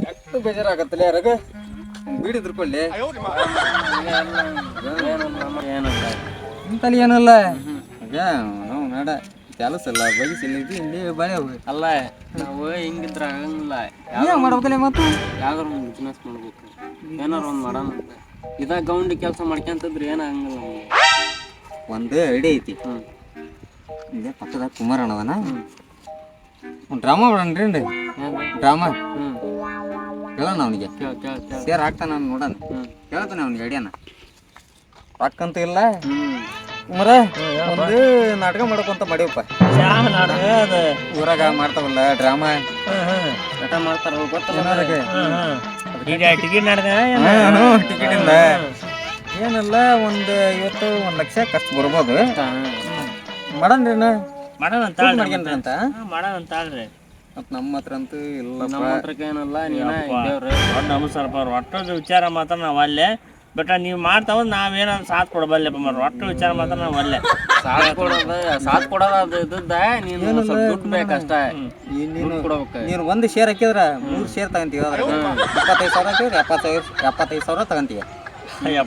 ಕೆಟ್ಟು ಬೇಜಾರಾಗತ್ತಲ್ಲ ಯಾರಾಗ ಬಿಡಿದ್ರಕೊಳ್ಳಿ ಏನಲ್ಲ ಇಂತಲ್ಲಿ ಏನಲ್ಲ? ನಾವು ಬೇಡ ಕೆಲಸ ಇಲ್ಲ ಬಗೆಸಿಲ್ಲ ಇದು ಇಲ್ಲಿ ಬಳೆ ಅಲ್ಲ ನಾವು ಹಿಂಗಿದ್ರ ಆಗಂಗಿಲ್ಲ. ಯಾವ ಮಾಡ್ಬೇಕಲ್ಲ ಮತ್ತು ಯಾವ್ದಾರ ಒಂದು ಬಿಸ್ನೆಸ್ ಮಾಡ್ಬೇಕು. ಏನಾರ ಒಂದು ಮಾಡೋಣ ಅಂತ. ಇದ ಗೌಂಡಿ ಕೆಲಸ ಮಾಡ್ಕೊಂತಂದ್ರೆ ಏನಾಗಂಗಿಲ್ಲ ಒಂದು ಐಡಿಯಾ ಐತಿ. ಹ್ಞೂ ಇದೇ ಪಕ್ಕದಾಗ ಕುಮಾರ್ ಅಣ್ಣವನ ಒಂದು ಡ್ರಾಮಾ ಮಾಡೋಣ್ರಿ ಹೆಂಗ ಡ್ರಾಮಾ ಹೇಳೋಣ ಅವನಿಗೆ. ಸೇರ್ ಹಾಕ್ತಾನ ನಾನು ನೋಡೋಣ. ಕೇಳ್ತಾನೆ ಹೇಳ್ತಾನೆ ಅವ್ನಿಗೆ ಐಡಿಯಾನ ರೊಕ್ಕಂತ ಇಲ್ಲ. ಮರ ಒಂದು ನಾಟಕ ಮಾಡ್ಕೊಂತ ಮಾಡಿವಪ್ಪ. ಊರಾಗ ಮಾಡ್ತಾವಲ್ಲ ಡ್ರಾಮಾ. ನಟ ಮಾಡ್ತಾರ ಗೊತ್ತಲ್ಲ ಟಿಕೆಟ್ ಇಲ್ಲ. ಏನಲ್ಲ ಒಂದು ಇವತ್ತು ಒಂದ್ ಲಕ್ಷ ಖರ್ಚು ಬರ್ಬೋದು. ಮಾಡನ್ರಿ ಮಾಡೋಣ ಅಂತ ಮಾಡೋಣ ಅಂತ ಮತ್ ನಮ್ಮ ಹತ್ರ ಅಂತೂ ನಮ್ಮ ಇಲ್ಲಪ್ಪ ಹತ್ರಕ್ಕೆ ಏನಲ್ಲ ನೀನ ಇದ್ದೇವ್ರಿ ದೊಡ್ಡ ನಮಸ್ಕಾರಪ್ಪ ಒಟ್ಟದ ವಿಚಾರ ಮಾತ್ರ ನಾವು ಅಲ್ಲೇ. ಬಟ್ ನೀವು ಮಾಡ್ತಾವ ನಾವೇನ ಸಾಥ್ ಕೊಡಬಲ್ಲಪ್ಪ ಮರ ಒಟ್ಟು ವಿಚಾರ ಮಾತ್ರ ನಾವು ಅಲ್ಲೇ. ಸಾಥ್ ಕೊಡೋದ ಸಾಥ್ ಕೊಡೋದ ಅದು ಇದ್ದದ್ದ ನೀನು ಸ್ವಲ್ಪ ದುಡ್ಡು ಬೇಕಷ್ಟ. ಈ ನೀನು ಕೊಡ್ಬೇಕು. ನೀನು ಒಂದು ಶೇರ್ ಹಾಕಿದ್ರ ಮೂರು ಶೇರ್ ತಗಂತೀವಿ ಇಪ್ಪತ್ತೈದು ಸಾವಿರ ಹಾಕಿದ್ರೆ ಎಪ್ಪತ್ತೈದು ಎಪ್ಪತ್ತೈದು ಸಾವಿರ ತಗಂತೀವಿ.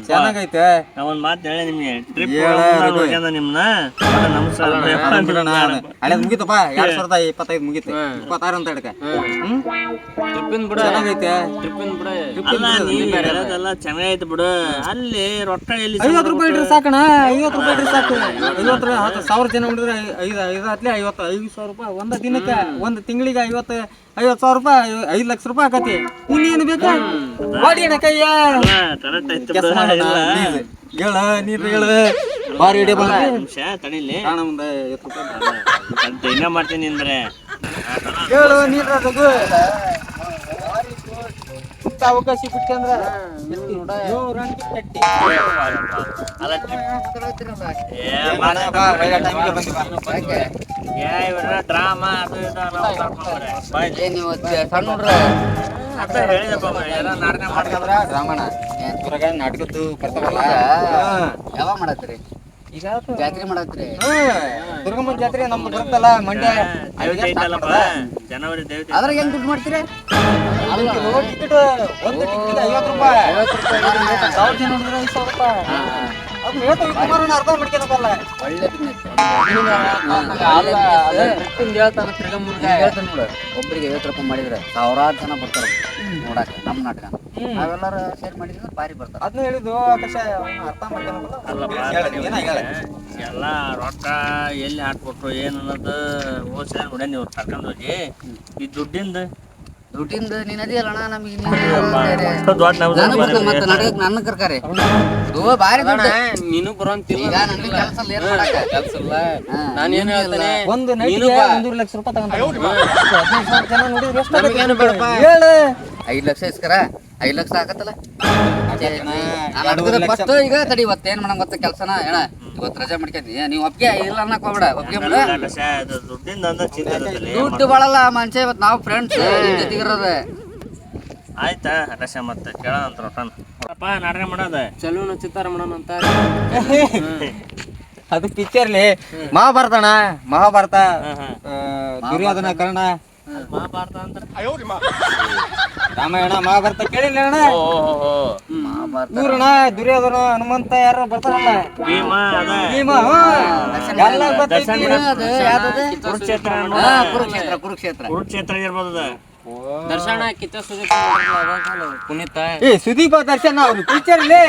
ಚೆನ್ನಾಗೈತೆ. ನಾ ಒಂದು ಮಾತು ಹೇಳಿ ನಿಮಗೆ. ಟ್ರಿಪ್ ಹೇಳ ಮುಗೀತಪ್ಪ. ಎರಡ್ ಸಾವಿರದ ಇಪ್ಪತ್ತೈದು ಮುಗೀತು. ಇಪ್ಪತ್ತಾರು ಅಂತ ಹಿಡ್ಕ ಹ್ಮ್. ಟ್ರಿಪ್ಪಿನ ಬಿಡ. ಚೆನ್ನಾಗೈತೆ. ಟ್ರಿಪ್ಪಿನ ಬಿಡ. ಅಲ್ಲ ನೀವು ಹೇಳೋದೆಲ್ಲ ಚೆನ್ನಾಗೈತೆ ಬಿಡು. ಅಲ್ಲಿ ರೊಕ್ಕ ಎಲ್ಲಿ ಐವತ್ತು ರೂಪಾಯಿ ಇಟ್ರೆ ಸಾಕಣ ಐವತ್ತು ರೂಪಾಯಿ ಇಟ್ರೆ ಸಾಕು. ಐವತ್ತು ರೂಪಾಯಿ ಹತ್ತು ಸಾವಿರ ಜನ ಮಾಡಿದ್ರೆ ಐದು ಐದು ಹತ್ಲೆ ಐವತ್ತು ಐದು ಸಾವಿರ ರೂಪಾಯಿ. ಒಂದ ದಿನಕ್ಕೆ ಒಂದು ತಿಂಗಳಿಗೆ ಐವತ್ತು ಐವತ್ತು ಸಾವಿರ ರೂಪಾಯಿ ಐದ್ ಲಕ್ಷ ರೂಪಾಯಿ ಆಕತಿ. ಏನು ಬೇಕಾ? ಬಾಡಿ ಕೈಯ. ಕೆಲ್ಸ ಬಿಡು ಮಾಡೋಣ, ಹೇಳ ನೀರು ಹೇಳ. ಬಾರಿ ಹಿಡಿಯ ಬಂದ್ರೆ ನಿಮಿಷ ತಡಿಲಿ. ಕಾಣ ಮುಂದೆ ಐವತ್ತು ರೂಪಾಯಿ ಇನ್ನ ಮಾಡ್ತೀನಿ ಅಂದ್ರೆ. ಹೇಳು ನೀರು ಅವಕಾಶ ಬಿಟ್ಕಂದ್ರ ಅಲ್ಲ ಏ ಬಾ, ಒಳ್ಳೆ time ಗೆ ಬಂದಿ ಬಾ. ಏ ಇವ್ರ ಡ್ರಾಮಾ ಅದು ಸಣ್ಣ ಹುಡ್ರ. ಅಂತ ಹೇಳಿದಪ್ಪ ಅವ್ರು, ಏನೋ ನಾಟಕ ಮಾಡ್ಕೊಂಡ್ರ ಯಾಕಂದ್ರ ರಾಮಣ್ಣ ನಾಟಕದ್ದು ಬರ್ತಾವಲ್ಲ? ಯಾವಾಗ ಮಾಡತ್ರಿ ಈಗ ಜಾತ್ರೆ ಮಾಡತ್ರಿ ದುರ್ಗಮ್ಮನ ಜಾತ್ರೆ ನಮ್ಮ ಬರುತ್ತಲ್ಲ ಮಂಡ್ಯ. ಜನವರಿ ದೇವತೆ ಅದ್ರಾಗ ಹೆಂಗ್ ದುಡ್ಡು ಮಾಡ್ತೀರಿ? ಟಿಕೆಟ್ ಒಂದು ಟಿಕೆಟ್ ಐವತ್ತು ರೂಪಾಯಿ. ಸಾವಿರ ಜನ ನೋಡಿದ್ರೆ ಐದು ಸಾವಿರ ರೂಪಾಯಿ. ಅದು ಹೇಳ್ತೀವಿ ಕುಮಾರಣ್ಣ ಅರ್ಧ ನೋಡು. ಒಬ್ಬರಿಗೆ ಐವತ್ತು ರೂಪಾಯಿ ಮಾಡಿದ್ರೆ ಸಾವಿರಾರು ಜನ ಬರ್ತಾರೆ. ನೋಡಾಕ ನಮ್ಮ ನಾಟಕ ನಾವೆಲ್ಲರೂ ಶೇರ್ ಮಾಡಿದ್ರೆ ಭಾರಿ ಬರ್ತದೆ ಅದನ್ನ ಹೇಳಿದ್ದು ಆಕಾಶ ಅರ್ಥ ಹೇಳ ಎಲ್ಲ ರೊಕ್ಕ ಎಲ್ಲಿ ಹಾಕ್ಬೇಕು ಏನು ಅನ್ನೋದು ಹೋಗ್ಸ ನೋಡಿ ನೀವು ಕರ್ಕೊಂಡು ಹೋಗಿ. ಈ ದುಡ್ಡಿಂದ? ದುಡ್ಡಿಂದ ನೀನ್ ಅದಿ ಅಲ್ಲಣ್ಣ ನಮಗೆ ನನ್ನ ಕರ್ಕಾರೆ. ಬಾರಿ ನೀನು ಬರೋಂತಿಲ್ಲ ಕೆಲಸ ಇಲ್ಲ ನಾನು ಏನ್ ಹೇಳ್ತೇನೆ? ಒಂದು ಲಕ್ಷ ರೂಪಾಯಿ ತಗೊಂಡ್ರೆ ಹದಿನೈದು ಸಾವಿರ ಜನ ನೋಡಿದ್ರೆ ಎಷ್ಟು ನಮಗೇನು ಬೇಡಪ್ಪ. ಹೇಳು. ಐದ್ ಲಕ್ಷ ಇಸ್ಕರ? ಐದ್ ಲಕ್ಷ ಆಗತ್ತಲ್ಲ? ಫಸ್ಟ್ ಈಗ ತಡಿ ಇವತ್ತು ಏನ್ ಮಾಡಂಗ್ ಗೊತ್ತ ಕೆಲ್ಸನ? ಹೇಳ ಇವತ್ತು ರಜೆ ಮಾಡ್ಕೊಂಡಿ. ನೀವು ಒಪ್ಪಿಗೆ ಇಲ್ಲ ಅನ್ನಕ್ ಹೋಗ್ಬೇಡ ಒಪ್ಪಿಗೆ ಬಿಡು. ದುಡ್ಡು ಬಾಳಲ್ಲ ಮನುಷ್ಯ ಇವತ್ತು ನಾವು ಫ್ರೆಂಡ್ಸ್ ಜೊತೆಗಿರೋದ ಆಯ್ತಾ ರಶ ಮತ್ತೆ ಕೇಳೋಣ ಅಂತ ರೊಕ್ಕನ ಅಪ್ಪ ನಾಟಕ ಮಾಡೋದ. ಚಲೋನ ಚಿತ್ತಾರ ಮಾಡೋಣ ಅಂತ. ಅದು ಪಿಕ್ಚರ್ಲಿ ಅಣ್ಣ ಮಹಾಭಾರತ ದುರ್ಯೋಧನ ಕರ್ಣ. ಮಹಾಭಾರತ ಅಂದ್ರೆ ರಾಮಾಯಣ ಮಹಾಭಾರತ ಕೇಳಿಲ್ಲ ಅಣ್ಣ ಇವ್ರಣ್ಣ ದುರ್ಯೋಧನ ಹನುಮಂತ ಯಾರು ಬರ್ತಾರಲ್ಲ? ಭೀಮ ಭೀಮ. ಎಲ್ಲ? ಕುರುಕ್ಷೇತ್ರ ಕುರುಕ್ಷೇತ್ರ ಕುರುಕ್ಷೇತ್ರ. ಕುರುಕ್ಷೇತ್ರ ಇರ್ಬೋದು ದರ್ಶನ ಕಿತ್ತ ಸುದೀಪ ಪುನೀತ. ಏ ಸುದೀಪ ದರ್ಶನ ಅವ್ರು ಲೇ.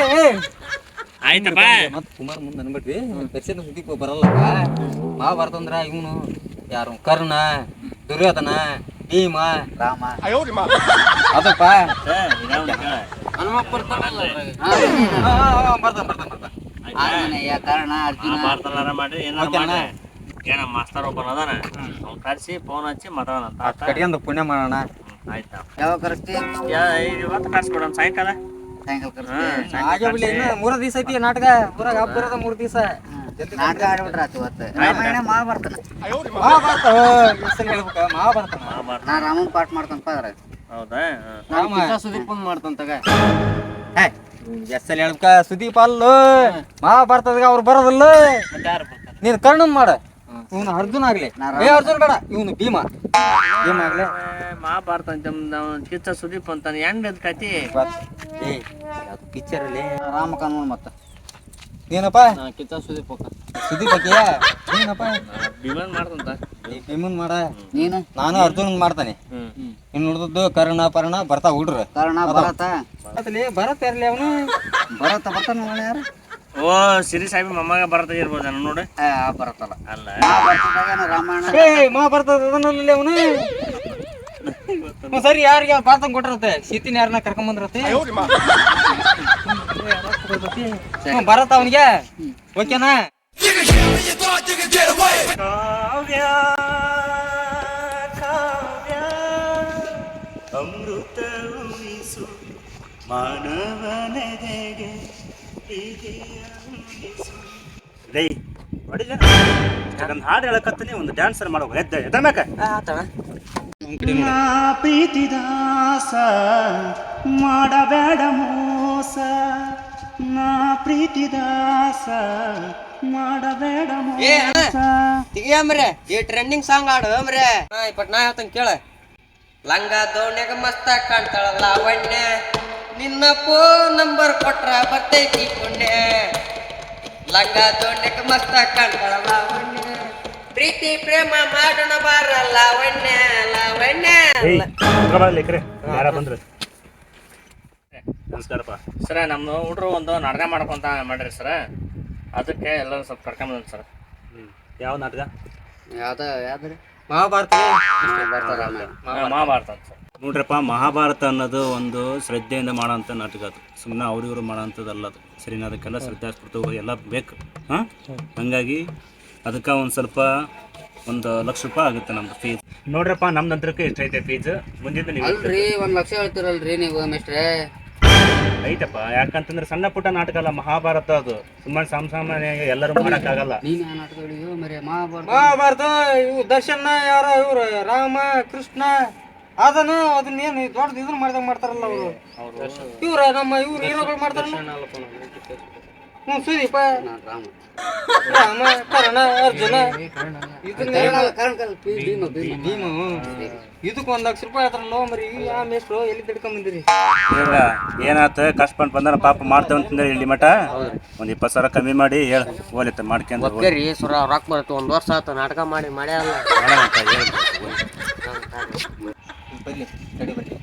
ಆಯ್ತಪ್ಪ. ಮತ್ತೆ ಕುಮಾರ್ ಮುಂದೆ ಅನ್ಬಿಟ್ವಿ. ದರ್ಶನ ಸುದೀಪ ಬರಲ್ಲ ಮಹಾಭಾರತ ಅಂದ್ರ ಇವನು ಯಾರು? ಕರ್ಣ. ದುರ್ಯೋಧನ ಭೀಮ. ರಾಮ. ಅದಪ್ಪ. ಹನುಮಪ್ಪ ಬರ್ತಾನಲ್ಲ ಹಾ, ಹಾ, ಹಾ, ಬರ್ತಾನ ಬರ್ತಾನ ಬರ್ತಾನ. ಆಂಜನೇಯ ಕರ್ಣ ಅರ್ಜುನ. ಮಹಾಭಾರತನಾರ ಮಾಡಿ ಏನಾರ ಮಾಡಿ ಏನ ಮಾಸ್ತರ್ ಒಬ್ಬನ ಅದಾನ. ಅವ್ನ್ ಕರ್ಸಿ ಫೋನ್ ಹಚ್ಚಿ ಮಾತಾಡೋಣ ತಾತ? ಪುಣ್ಯ ಮಾಡೋಣ. ಆಯ್ತಾ. ಯಾವಾಗ ಕರೆಸ್ತಿ? ಯಾ ಇವತ್ತು ಸಾಯಂಕಾಲ. ಸಾಯಂಕಾಲ ಕರೆಸ್ತಿ. ಮೂರ ದಿವಸ ಐತಿ ನಾಟಕ. ಊರಾಗ ಮೂರ್ ದಿವಸ. ನಾಟಕ ಆಡ್ಬಿಟ್ರ ಆತು ಇವತ್ತು ರಾಮಾಯಣ ಮಹಾಭಾರತನ ಮಹಾಭಾರತ ಹೆಸರು ಹೇಳ್ಬೇಕ ಮಹಾಭಾರತ ಮಹಾಭಾರತ ನಾ ರಾಮನ್ ಪಾಠ ಮಾಡ್ಕೊಂತ ಅದ್ರಾಗ. ಹೌದಾ? ರಾಮ. ಸುದೀಪನ್ ಮಾಡ್ತಾನ ತಗ. ಹೆಸರು ಹೇಳ್ಬೇಕ ಸುದೀಪ್ ಅಲ್ಲ. ಮಹಾಭಾರತದಾಗ ಅವ್ರು ಬರೋದಿಲ್ಲ. ನೀನು ಕರ್ಣನ್ ಮಾಡ. ಇವನು ಅರ್ಜುನ್ ಆಗ್ಲಿ. ನಾ ಏ ಅರ್ಜುನ್ ಬೇಡ ಇವನು ಭೀಮ. ಭೀಮ ಆಗ್ಲಿ. ಮಹಾಭಾರತ ಅಂತ ಕಿಚ್ಚ ಸುದೀಪ್ ಅಂತ ಹೆಂಗ್ ಕತಿ ಪಿಕ್ಚರ್ ಅಲ್ಲಿ ರಾಮ ಕಾನೂನು ಮತ್ತೆ. ಏನಪ್ಪ ನಾ ಕಿತ್ತ ಸುದೀಪ್ ಹೋಗ ಸುದೀಪ್ ಬಗ್ಗೆ ಏನಪ್ಪ ಭೀಮನ್ ಮಾಡ್ತಂತ ಭೀಮನ್ ಮಾಡ. ನೀನು? ನಾನು ಅರ್ಜುನ್ ಮಾಡ್ತಾನೆ. ಇನ್ನು ಉಳ್ದದ್ದು ಕರ್ಣ ಪರ್ಣ ಬರ್ತಾ ಹುಡ್ರು. ಕರ್ಣ ಬರತ ಅದ್ರಲ್ಲಿ ಬರತ್ತ ಇರ್ಲಿ ಅವನು. ಬರತ್ತ ಬರ್ತಾನ ನೋಡ ಯಾರು? ಓ ಸಿರಿ ಸಾಹೇಬ್ ಮಮ್ಮಗ ಬರತ ಇರ್ಬೋದ ನೋಡು. ಏ, ಆ ಬರತ್ತಲ್ಲ ಅಲ್ಲ. ರಾಮಾಯಣ ಏ ಮಹಾಭಾರತ ಅದನ್ನಲ್ಲಿ ಅವನು. ಸರಿ ಯಾರಿಗೆ ಭಾರತ ಕೊಟ್ಟಿರತ್ತೆ? ಸೀತಿನ ಯಾರನ್ನ ಕರ್ಕೊಂಡ್ ಬಂದಿರತ್ತೆ ಬರತ್ತ ಅವನಿಗೆ? ಓಕೆನಾ? ಕಾವ್ಯ ಕಾವ್ಯ ಅಮೃತ ಉಣಿಸು ಮಾನವನೆದೆಗೆ ರೈ ಹೊಡಿಲ್ಲ ಒಂದು ಹಾಡು ಹೇಳಕತ್ತೀನಿ ಒಂದು ಡ್ಯಾನ್ಸರ್ ಮಾಡೋ ಎದ್ದ ಎದ್ದ ಮ್ಯಾಕ? ನಾ ಪ್ರೀತಿದಾಸ ಮಾಡಬೇಡ ಮೋಸ. ನಾ ಪ್ರೀತಿದಾಸ ಮಾಡಬೇಡ ಏ ಅಣ್ಣ ತೆಗಿಯಮ್ರೆ ಈ ಟ್ರೆಂಡಿಂಗ್ ಸಾಂಗ್ ಆಡು ಅಮ್ರೆ ನಾ ಇಪ್ಪಟ್ ನಾ ಹೇಳ್ತಂಗ ಕೇಳ. ಲಂಗ ದೋಣ್ಯಾಗ ಮಸ್ತ ಕಾಣ್ತಾಳ ಲಾವಣ್ಯ ನಿನ್ನ ಫೋನ್ ನಂಬರ್ ಕೊಟ್ರ ಬರ್ತೈತಿ ಪುಣ್ಯ. ಲಂಗ ದೋಣ್ಯಾಗ ಮಸ್ತ ಕಾಣ್ತಾಳ ಲಾವಣ್ಯ ಪ್ರೀತಿ ಪ್ರೇಮ ಮಾಡೋಣ ಬಾರ ಲಾವಣ್ಯ ಲಾವಣ್ಯ ಯಾರ ಬಂದ್ರು? ನಮಸ್ಕಾರಪ್ಪ. ಸರ ನಮ್ಮ ಹುಡ್ರು ಒಂದು ನಾಟಕ ಮಾಡ್ಕೊಂತ ಮಾಡ್ರಿ ಸರ. ಅದಕ್ಕೆ ಎಲ್ಲರೂ ಸ್ವಲ್ಪ ಕರ್ಕೊಂಬಂದ್ ಸರ್. ಹ್ಮ್. ಯಾವ ನಾಟಕ? ಯಾವ್ದ ಯಾವ್ದ್ರಿ? ಮಹಾಭಾರತ. ಮಹಾಭಾರತ. ಅಂತ ಸರ್. ನೋಡ್ರಪ್ಪ ಮಹಾಭಾರತ ಅನ್ನೋದು ಒಂದು ಶ್ರದ್ಧೆಯಿಂದ ಮಾಡೋಂಥ ನಾಟಕ ಅದು. ಸುಮ್ಮನೆ ಅವ್ರಿವ್ರು ಮಾಡೋಂಥದ್ದಲ್ಲ ಅದು. ಸರಿನಾ? ಅದಕ್ಕೆಲ್ಲ ಶ್ರದ್ಧೆ ಸ್ಫೂರ್ತಿ ಎಲ್ಲ ಬೇಕು. ಹಾಂ? ಹಂಗಾಗಿ ಅದಕ್ಕೆ ಒಂದು ಸ್ವಲ್ಪ ಒಂದು ಲಕ್ಷ ರೂಪಾಯಿ ಆಗುತ್ತೆ ನಮ್ದು ಫೀಸ್ ನೋಡ್ರಪ್ಪ ನಮ್ದು ನಂತರಕ್ಕೆ ಎಷ್ಟೈತೆ ಫೀಸ್ ಮುಂದಿನ ನೀವು ಅಲ್ರಿ ಒಂದ್ ಲಕ್ಷ ಹೇಳ್ತಿರಲ್ರಿ ನೀವು ಮಿಸ್ಟ್ರೆ ಐತಪ್ಪ ಯಾಕಂತಂದ್ರೆ ಸಣ್ಣ ಪುಟ್ಟ ನಾಟಕ ಅಲ್ಲ ಮಹಾಭಾರತ ಅದು. ತುಂಬಾ ಸಾಮಾನ್ಯವಾಗಿ ಸಾಮಾನ್ಯ ಎಲ್ಲರೂ ಮಾಡೋಕ್ಕಾಗಲ್ಲ. ಆಗಲ್ಲ ಮಹಾಭಾರತ. ಮಹಾಭಾರತ ಇವು ದರ್ಶನ ಯಾರ ಇವ್ರು? ರಾಮ ಕೃಷ್ಣ. ಅದನ್ನು ಅದನ್ನೇನು ದೊಡ್ಡದು ಇದನ್ನ ಮಾಡ್ದಂಗ ಮಾಡ್ತಾರಲ್ಲ ಅವರು. ಇವ್ರ ನಮ್ಮ ಇವ್ರು ಹೀರೋಗಳು ಮಾಡ್ತಾರಲ್ಲ. ಹ್ಞೂ ಸುದೀಪ ನಾನ್ ರಾಮ ರಾಮ ಕರ್ಣ ಅರ್ಜುನ. ಇದನ್ನ ಭೀಮ, ಇದಕ್ಕೆ ಒಂದು ಲಕ್ಷ ರೂಪಾಯಿ ಆಯ್ತಾರಲ್ಲ ಮರಿ. ಆ ಮೇಷ್ಟ್ರು ಎಲ್ಲಿ ತಿಡ್ಕೊಂಬಂದಿರಿ ಏನಾಯ್ತು ಏನಾತ? ಕಷ್ಟ ಬಂದ್ ಬಂದ್ರೆ ಪಾಪ ಮಾಡ್ತೇವೆ ಅಂತಂದ್ರೆ ಇಲ್ಲಿ ಮಠ? ಒಂದು ಇಪ್ಪತ್ತು ಸಾವಿರ ಕಮ್ಮಿ ಮಾಡಿ ಹೇಳ. ಹೋಲಿತ ಮಾಡ್ಕೊಂಡ್ರಿ ಹೋಗ್. ಒಕ್ಕರಿ ಸುರ ರೊಕ್ಕ ಬರುತ್ತೆ. ಒಂದು ವರ್ಷ ಆಯ್ತು ನಾಟಕ ಮಾಡಿ ಅಂತ ಬನ್ನಿ ತಡಿ ಬನ್ನಿ.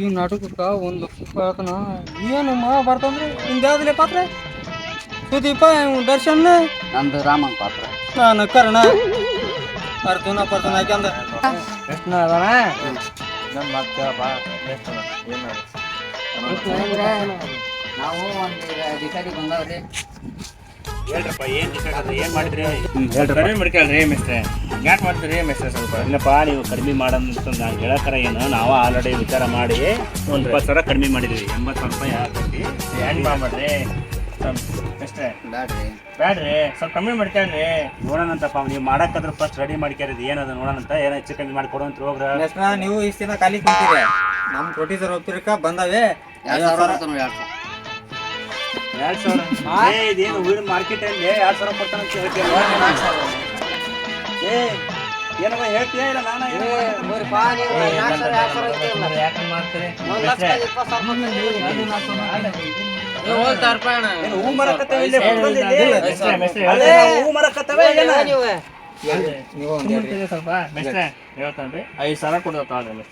ಈ ನಾಟಕಕ್ಕೆ ಒಂದು ಲಕ್ಷ ಆತನ ಏನು ಮಹಾಭಾರತ ಅಂದ್ರೆ ಹಿಂದ್ಯಾವ್ದಿಲ್ಲ ಪಾತ್ರ? ಸುದೀಪ ಇವ್ನು ದರ್ಶನ್? ನಂದು ರಾಮನ್ ಪಾತ್ರ. ನಾನು ಕರ್ಣ. ಅರ್ಜುನ ಪರ್ಜುನ ಹಾಕ್ಯಂದ ಕೃಷ್ಣ ಅದಾನ? ನನ್ನ ಮತ್ತೆ ಬಾ ನಾವು ಒಂದು ಅಧಿಕಾರಿ ಬಂದವ್ರಿ ಹೇಳ್ರಪ್ಪ ಏನು decide ಆದ್ರೆ ಏನ್ ಮಾಡಿದ್ರಿ? ಕಡಿಮೆ ಮಾಡ್ಕೊಳ್ರಿ ಮಿಸ್ಟ್ರೆ ಯಾಕೆ ಮಾಡ್ತೀರಿ ಮಿಸ್ಟ್ರೆ ಸ್ವಲ್ಪ? ಇಲ್ಲಪ್ಪ ನೀವು ಕಡಿಮೆ ಮಾಡಂತ ನಾನು ಹೇಳಕರ ಏನು. ನಾವು ಆಲ್ರೆಡಿ ವಿಚಾರ ಮಾಡಿ ಒಂದು ಇಪ್ಪತ್ತು ಸಾವಿರ ಕಡಿಮೆ ಮಾಡಿದ್ವಿ. ಎಂಬತ್ತು ಸಾವಿರ ರೂಪಾಯಿ ಆಗ್ತೈತಿ ಹೆಂಗ್ ಮಾಡ್ಬೇಡ್ರಿ ಮಿಸ್ಟ್ರೆ ಬ್ಯಾಡ್ರಿ. ಬ್ಯಾಡ್ರಿ ಸ್ವಲ್ಪ ಕಮ್ಮಿ ಮಾಡ್ಕೊಳ್ರಿ. ನೋಡೋಣಂತಪ್ಪ ನೀವು ಮಾಡಕ್ಕಾದ್ರೆ ಫಸ್ಟ್ ರೆಡಿ ಮಾಡ್ಕ್ಯಾರಿದ್ ಏನದು ನೋಡೋಣಂತ ಏನೋ ಹೆಚ್ಚು ಕಮ್ಮಿ ಮಾಡಿ ಕೊಡುವಂತ ಹೋಗ್ರ ನೆಕ್ಸ್ಟ್ ನೀವು ಈ ದಿನ ಖಾಲಿ ಕುಂತೀರಿ. ನಮ್ಮ ಕೊಟ್ಟಿದ್ದಾರೆ ಒಪ್ಪಿರಕ ಬಂದಾವೆ. ಎರಡ್ ಸಾವಿರ ಬರ್ತಾನ ಎರಡ್ ಸಾವಿರ ಎರಡ್ ಸಾವಿರ ಏ ಇದೇನು ಊರಿನ ಮಾರ್ಕೆಟ್ ಅಲ್ಲಿ ಎರಡ್ ಸಾವಿರ ಕೊಡ್ತಾನೆ ಅಂತ ಹೇಳ್ತೀಯಲ್ಲ ಏ ಏನವ ಹೇಳ್ತೀಯ ಇಲ್ಲ ನಾನ ಹೂ ಮರಕತ್ತವೆ ಇಲ್ಲಿ ಹೂ ಮರಕತ್ತವೆ ಏನ? ನೀವು. ಸ್ವಲ್ಪ ಮಿಸ್ಟ್ರೆ ಹೇಳ್ತಾನ್ರಿ? ಐದು ಸಾವಿರ ಅಲ್ರಿ.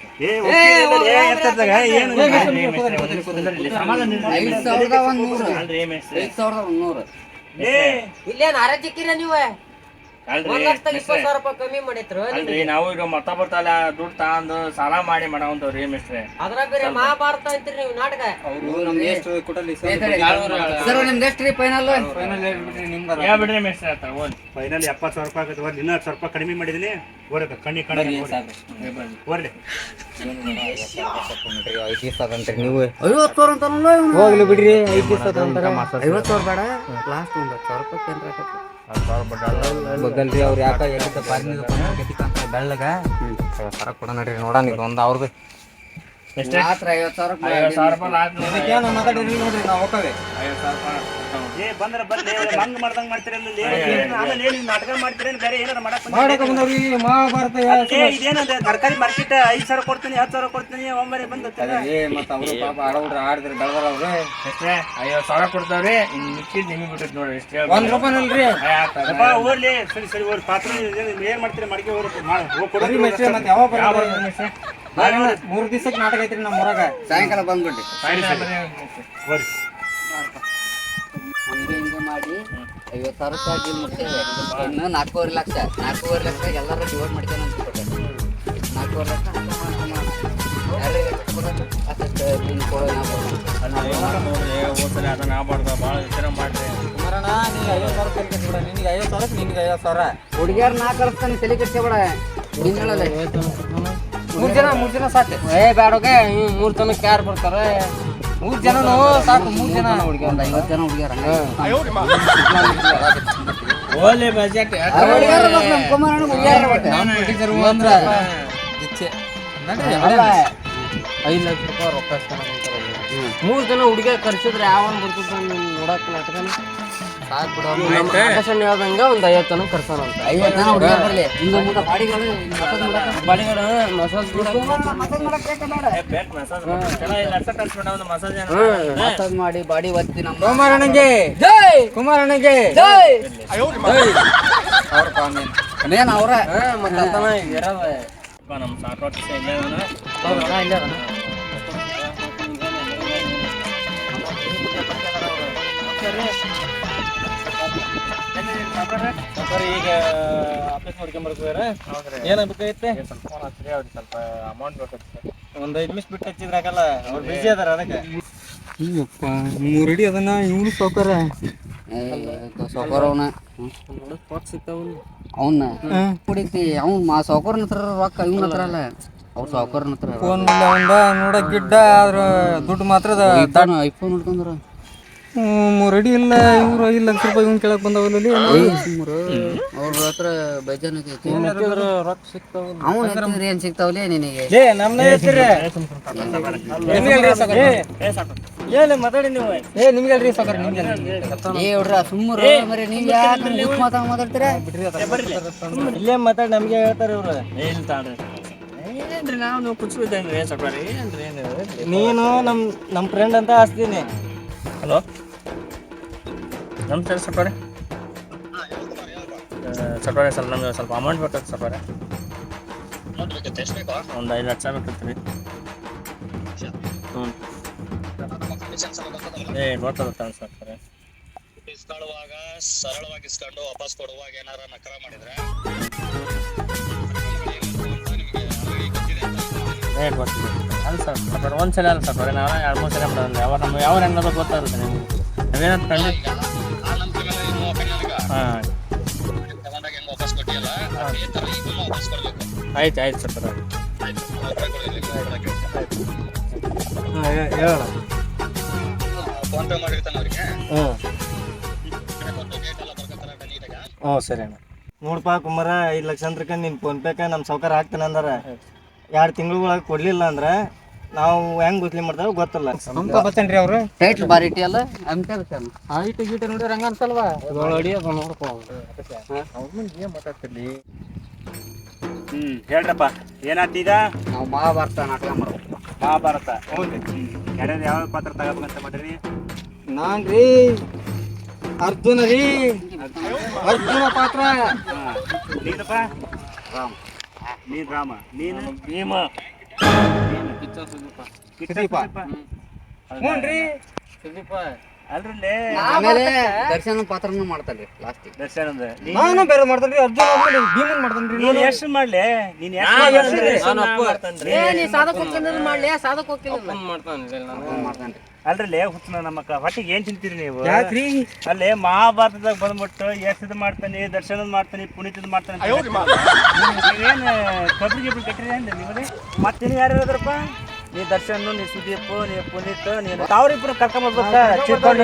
ಐದ್ ಸಾವಿರದ ಒಂದ್ ನೂರು ಇಲ್ಲೇನ್ ಆರಾಜಿಕ್ಕಿರ ನೀವು? ಅಲ್ರಿ ನಾವು ಈಗ ಮತ್ತೊಬ್ಬರ ಬರ್ತಾಲ ದುಡ್ಡು ತಗೊಂಡು ಸಾಲ ಮಾಡಿ ಮಾಡವಂತವ್ರಿ ಮಿಸ್ಟ್ರೆ ಮಹಾಭಾರತ ಅಂತೀರಿ ನೀವು ನಾಟಕ ಹೇಳ್ಬಿಡ್ರಿ ಮಿಸ್ಟ್ರೆ ಫೈನಲ್ ಎಪ್ಪತ್ತು ಸಾವಿರ ರೂಪಾಯಿ ಆಗುತ್ತೆ ಇನ್ನೂ ಸ್ವಲ್ಪ ಕಡಿಮೆ ಮಾಡಿದೀನಿ ಕಣ್ಣಿ ಕಣ್ಣಿ ನೀವು ಐವತ್ತು ಸಾವಿರ ಅಂತ ಹೋಗ್ಲಿ ಬಿಡ್ರಿ ಐವತ್ತು ಸಾವಿರ ಬೇಡ ಲಾಸ್ಟ್ ಒಂದ್ ಸಾವಿರ ರೂಪಾಯಿ. ಬಗ್ಗಲ್ರಿ ಅವ್ರು ಯಾಕ ಎಲ್ಲಿದ್ದ ಪಾರಿನಿಂದ ಬಂದ ಬೆಳ್ಳಗ. ಸರ ಕೊಡ ನಡ್ರಿ ನೋಡ ನೀವು ಒಂದು ಅವ್ರದ್ದು ಎಷ್ಟು? ಐವತ್ತು ಸಾವಿರ ಐವತ್ತು ಸಾವಿರ ರೂಪಾಯಿ ಮಾತಾಡಿರಿ ನೋಡ್ರಿ ನಾವು ಹೋಗ್ತೇವೆ. ಐವತ್ತು ಸಾವಿರ ರೂಪಾಯಿ ಏ ಬಂದ್ರ ಬರ್ಲಿ ಮಂಗ್ ಮಾಡ್ದಂಗ್ ಮಾಡ್ತೀರಿ ಅಲ್ಲಿ ಏನ್ ಆಮೇಲೆ ಏನ್ ನಾಟಕ ಬೇರೆ ಏನಾರ ಮಾಡಕ್ ಬಂದಿರಿ? ಮಾಡಕ ಬಂದವ್ರಿ ಮಹಾಭಾರತ ಏ ಇದೇನದ ತರಕಾರಿ ಮಾರ್ಕೆಟ್ ಐದ್ ಸಾವಿರ ಕೊಡ್ತೀನಿ ಹತ್ತು ಸಾವಿರ ಕೊಡ್ತೀನಿ ಒಂಬರಿ ಬಂದ ಏ ಮತ್ತ ಅವ್ರು ಪಾಪ ಆಡವ್ರ ಆಡಿದ್ರ ಅವ್ರು. ಎಷ್ಟೇ ಐವತ್ತು ಸಾವಿರ ಕೊಡ್ತಾವ್ರಿ ಇನ್ನು ಮಿಕ್ಕಿದ್ ನಿಮಗೆ ಬಿಟ್ಟೈತೆ ನೋಡ್ರಿ ಎಷ್ಟೇ ಒಂದ್ ರೂಪಾಯಿ ಇಲ್ರಿ ಓದ್ಲಿ ಸರಿ ಸರಿ ಓದ್ ಪಾತ್ರ ಏನ್- ಏನ್ ಮಾಡ್ತೀರಿ ಮಡಿಕೆ. ಮತ್ತೆ ಯಾವಾಗ? ಮೂರ್ ದಿವಸಕ್ಕೆ ನಾಟಕ ಐತ್ರಿ ನಮ್ಮ ಊರಾಗ ಸಾಯಂಕಾಲ ಬಂದ್ಬಿಡ್ರಿ ಮಾಡಿ ಐವತ್ತು ಸಾವಿರ ರೂಪಾಯಿ ಡೀಲ್ ಮುಗಿಸ್ತೇವೆ ಇನ್ನು ನಾಲ್ಕೂವರೆ ಲಕ್ಷ ನಾಲ್ಕೂವರೆ ಲಕ್ಷ ಎಲ್ಲರೂ ಡಿವೈಡ್ ಮಾಡ್ತೇನೆ ಅಂತ ಕೊಟ್ಟೆ ನಾಲ್ಕೂವರೆ ಲಕ್ಷ ಹುಡುಗಿಯರ್ ನಾ ಕಳಿಸ್ತಾನೆ ತಲೆ ಹೇಳಲ್ಲ ಮೂರ್ ಜನ ಮೂರ್ ಜನ ಸಾಕು. ಏ ಬ್ಯಾಡೋಗೆ ಮೂರ್ ಜನಕ್ಕೆ ಯಾರು ಬರ್ತಾರೆ? ಮೂರ್ ಜನನು? ಸಾಕು ಮೂರು ಜನ. ಒಂದು ಐವತ್ತು ಜನ ಹುಡುಗಿಯರ ಓಲಿ ಬಜೆಟ್ ಅಂದ್ರೆ ಐದು ಲಕ್ಷ ರೂಪಾಯಿ ರೊಕ್ಕ ಮೂರ್ ಜನ ಹುಡುಗ ಕರ್ಸಿದ್ರೆ ಯಾವನ್ ಬರ್ತದ ನೋಡಕ್ ನಾಟಕನ ಸಾಕ್ ಹೇಳ್ದಂಗ ಒಂದ್ ಐವತ್ತು ಕರ್ಸೋಣಂತ ಐವತ್ತು ಜನ ಹುಡುಗ ಬರಲಿ. ಹಿಂಗ ಮುಂದೆ ಬಾಡಿಗಳು ಮಸಾಜ್ ಬಾಡಿಗಳು ಮಸಾಜ್ ಮಾಡಿ. ಬಾಡಿ ಒತ್ತಿ ನಮ್ಮ ಕುಮಾರಣ್ಣಗೆ. ಜೈ! ಕುಮಾರಣ್ಣಗೆ. ಜೈ! ಅವ್ರ ಕಾಮೇನ್ ಅವ್ರ ಮತ್ತೆ ನಮ್ಮ ಇಲ್ಲ ಸರ್ ಈಗ ಆಫೀಸ್ ನೋಡ್ಕೊಂಬರ್ಕೋರ ಸ್ವಲ್ಪ ಫೋನ್ ಹಚ್ಚಿರಿ ಅವ್ರಿಗೆ ಸ್ವಲ್ಪ ಅಮೌಂಟ್ ಒಂದ್ ಐದು ನಿಮಿಷ ಬಿಟ್ಟು ಹಚ್ಚಿದ್ರಾಗಲ್ಲ ಅವ್ರು ಬಿಜಿ ಅದಾರ ಅದಕ್ಕೆ. ಅಯ್ಯಪ್ಪ ಮೂರ್ ಅಡಿ ಅದನ್ನ ಇವನು ಸೌಕರ್ಯ ಅವನ. ಅವನ್ನ ಕುಡಿತಿ ಅವ್ನು ಮಾ ಸೌಕರ್ನ ಹತ್ರ ರೊಕ್ಕ ಇವನ ಹತ್ರ ಅಲ್ಲ. ಅವ್ರ ಸೌಕರ್ನ ಹತ್ರ ಫೋನ್ ಅವಂದ ನೋಡ ಗಿಡ್ಡ ಆದ್ರ ದುಡ್ಡು ಮಾತ್ರ ಐಫೋನ್ ಹಿಡ್ಕೊಂಡ್ರ ಅಡಿ ಇಲ್ಲ ಇವ್ರು ಐದು ಲಕ್ಷ ರೂಪಾಯಿ ಇವ್ನು ಕೇಳಕ್ ಬಂದವಲ್ಲಿ ಅವ್ರ ಹತ್ರ ಬೇಜಾನ್ ಐತಿ ರೊಕ್ಕ ಸಿಗ್ತಾವ ಅವನ್ ಎತ್ತಿದ್ರೆ ಏನ್ ಸಿಗ್ತಾವಲೇ ನಿನಗೆ? ಏ ಹೇಳ್ತೀರಿ. ಮಾತಾಡಿ ನೀವು. ಏ ಸಾಕಾರ ನಿಮ್ಗೆ ಏ ಹುಡ್ರ ಸುಮ್ಮರು ಮರಿ ನೀವ್. ಯಾಕೆ ಹುಚ್ಚ್ ಮಾತಾಡ್ ಮಾತಾಡ್ತೀರ ಇಲ್ಲೇ ಮಾತಾಡಿ ನಮ್ಗೆ ಹೇಳ್ತಾರೆ ಇವ್ರು. ಏನ್ ಏನ್ರಿ ನಾವು ಏನ್ರಿ ನೀನು ನಮ್ ನಮ್ ಫ್ರೆಂಡ್ ಅಂತ ಹಚ್ತೀನಿ ಹಲೋ ನಮಸ್ಕಾರ ಸಪ್ಪಾರೆ ಸಪ್ಪಾರೆ ಸ್ವಲ್ಪ ನಮಗೆ ಸ್ವಲ್ಪ ಅಮೌಂಟ್ ಬೇಕಾಗ್ತದೆ ಸಪ್ಪಾರೆ ಒಂದು ಐದು ಲಕ್ಷ ಬೇಕಾಗ್ತದೆ. ಹ್ಞೂ ಏ ಗೊತ್ತಾಗುತ್ತೆ ಸಪ್ಪಾರೆ ಇಸ್ಕೊಳ್ಳುವಾಗ ಸರಳವಾಗಿ ಇಸ್ಕೊಂಡು ವಾಪಸ್ ಕೊಡುವಾಗ ಏನಾರ ನಕರ ಮಾಡಿದ್ರೆ? ಏ ಗೊತ್ತಿದೆ ಅಲ್ಲ ಸರ್ ಸಪ್ಪಾರೆ ಒಂದು ಸಲ ಅಲ್ಲ ಸಪ್ಪಾರೆ ನಾವು ಎರಡು ಮೂರು ಸಲ ಮಾಡೋದಿಲ್ಲ ಯಾವ ನಮ್ಗೆ ಯಾವ ಅನ್ನೋದು ಗೊತ್ತಾಗುತ್ತೆ ನಿಮ್ಗೆ? ನಾವೇನಂತ ಕಂಡು ತಗೊಂಡಾಗ ಹೆಂಗ್ ವಾಪಸ್ ಕೊಟ್ಟಿಯಲ್ಲ ಅದೇ ತರ ಈಗಲೂ ವಾಪಸ್ ಕೊಡ್ಬೇಕು ಆಯ್ತು ಆಯ್ತು ಸರ್ ಆಯ್ತು ಮಾತ್ರ ಕೊಡಲಿಕ್ಕೆ ಹೇಳ ಫೋನ್ ಪೇ ಮಾಡಿರ್ತಾನೆ ಅವ್ರಿಗೆ ಹ್ಞೂ ಹ್ಞೂ ಸರಿ ಅಣ್ಣ. ನೋಡಪ್ಪ ಕುಮಾರ ಐದು ಲಕ್ಷ ಅಂದ್ರಕ ನಿನ್ನ ಫೋನ್ಪೇಕ ನಮ್ಮ ಸೌಕರ್ಯ ಹಾಕ್ತಾನೆ ಅಂದ್ರೆ. ಎರಡು ತಿಂಗಳೊಳಗೆ ಕೊಡಲಿಲ್ಲ ಅಂದ್ರೆ ನಾವು ಹೆಂಗ್ ಗೊತ್ತಲಿ ಮಾಡ್ತಾವ ಗೊತ್ತಲ್ಲ. ಅಂತ ಬತ್ತೇನ್ರಿ ಅವ್ರು? ಟೈಟ್ಲ್ ಬಾರಿಟಿ ಅಲ್ಲ. ಅಂತ ಹೇಳ್ತಾನೆ ಹೈಟ್ ಗೀಟ ನೋಡಿದ್ರೆ ಹಂಗ ಅನ್ಸಲ್ವಾ? ಅಡಿ ಅದ ಮಾತಾಡ್ತಿರ್ಲಿ ಹ್ಞೂ ಹೇಳ್ರಪ್ಪ ಏನಾತೀಗ ನಾವು ಮಹಾಭಾರತ ನಾಟಕ ಮಾಡ್ಬೇಕು. ಮಹಾಭಾರತ ಹ್ಞೂ ಯಾರ್ಯಾರು ಯಾವ ಪಾತ್ರ ತಗೋಬೇಕಂತ ಮಾಡ್ರಿ? ನಾನ್ ರೀ ಅರ್ಜುನ ರೀ. ಅರ್ಜುನ ಪಾತ್ರ. ನೀನಪ್ಪ? ರಾಮ. ನೀನ್ ರಾಮ ನೀನು? ಭೀಮ. ಸುದೀಪ. ಹ್ಞೂನ್ರಿ. ಅಲ್ರಲ್ಲಿ. ಆಮೇಲೆ ದರ್ಶನ ಪಾತ್ರನೂ ಮಾಡ್ತಾನೆ ದರ್ಶನ ಅಂದ್ರೆ ನೀ- ನಾನು ಬೇರೆ ಮಾಡ್ತೇನ್ರಿ ಅರ್ಜುನ ಆದ್ಮೇಲೆ ಭೀಮನ್ ಮಾಡ್ತೇನ್ರಿ ನೀನ್ ಎಷ್ಟು ಮಾಡ್ಲಿ. ನೀನ್ ಎಷ್ಟು ಮಾಡ್ಲಿ? ಸಾಧಕ ಹೋಗ್ತೀನಿ ಮಾಡ್ಲಿ. ಸಾಧಕ ಹೋಗ್ತೀನಿ ಮಾಡ್ತಾನೆ ಅಲ್ರಲ್ಲಿ ಹುಚ್ಚನ ನಮ್ಮ ಹೊಟ್ಟಿಗೆ ಏನ್ ತಿಂತೀರಿ ನೀವು? ಯಾಕ್ರಿ? ಅಲ್ಲೇ ಮಹಾಭಾರತದಾಗ ಬಂದ್ಬಿಟ್ಟು ಎಷ್ಟದ್ ಮಾಡ್ತಾನೆ ದರ್ಶನ ಮಾಡ್ತಾನೆ ಪುನೀತದ ಮಾಡ್ತಾನೆ ಏನ್ ಕಬ್ಬಿಗೆ ಕಟ್ಟಿರಿ ಅಂದ್ರೆ ನೀವು ಮತ್ತೇನು ಯಾರು ಹೇಳಿದ್ರಪ್ಪ? ನೀ ದರ್ಶನ್ ನೀ ಸುದೀಪ್ ನೀ ಪುನೀತ್ ನೀನು ಅವ್ರಿಬ್ರು ಕರ್ಕೊಂಡ್ ಬರ್ಬೇಕ ಚಿಕ್ಕಣ್ಣ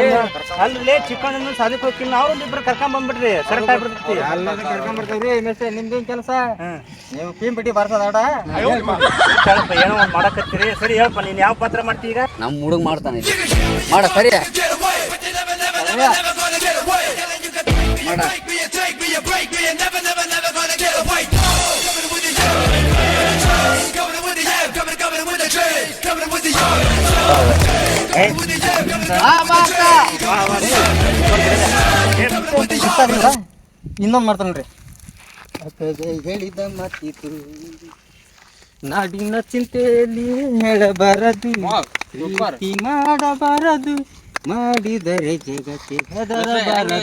ಅಲ್ಲಿ ಚಿಕ್ಕಣ್ಣನ ಸಾಧಕ ಹೋಗಿಲ್ಲ ಅವ್ರಿಬ್ರು ಕರ್ಕೊಂಡ್ ಬಂದ್ಬಿಟ್ರಿ ಕರೆಕ್ಟ್ ಆಗ್ಬಿಡ್ತೀವಿ ಎಲ್ಲದ ಕರ್ಕೊಂಡ್ ಬರ್ತಾವ್ರಿ ಮೆಸ್ಸೆ ನಿಮ್ದೇನ್ ಕೆಲಸ ನೀವು ಪೀಮ್ ಬಿಟ್ಟಿ ಬಾರ್ಸೋದ ಆಡ ಏನೋ ಒಂದ್ ಮಾಡಕತ್ತೀರಿ ಸರಿ ಹೇಳಪ್ಪ ನೀನ್ ಯಾವ ಪಾತ್ರ ಮಾಡ್ತಿ ಈಗ ನಮ್ಮ ಹುಡುಗ ಮಾಡ್ತಾನೆ. ಮಾಡ ಸರಿ ಇನ್ನೊಂದು ಮಾಡ್ತಾನ್ರಿ ಹೇಳಿದ ಮಾತಿತು ನಾಡಿನ ಚಿಂತೆಯಲ್ಲಿ ಹೇಳಬಾರದು ಮಾಡಬಾರದು ಮಾಡಿದರೆ ಜಗತ್ತಿ ಹೆದರಬಾರದು.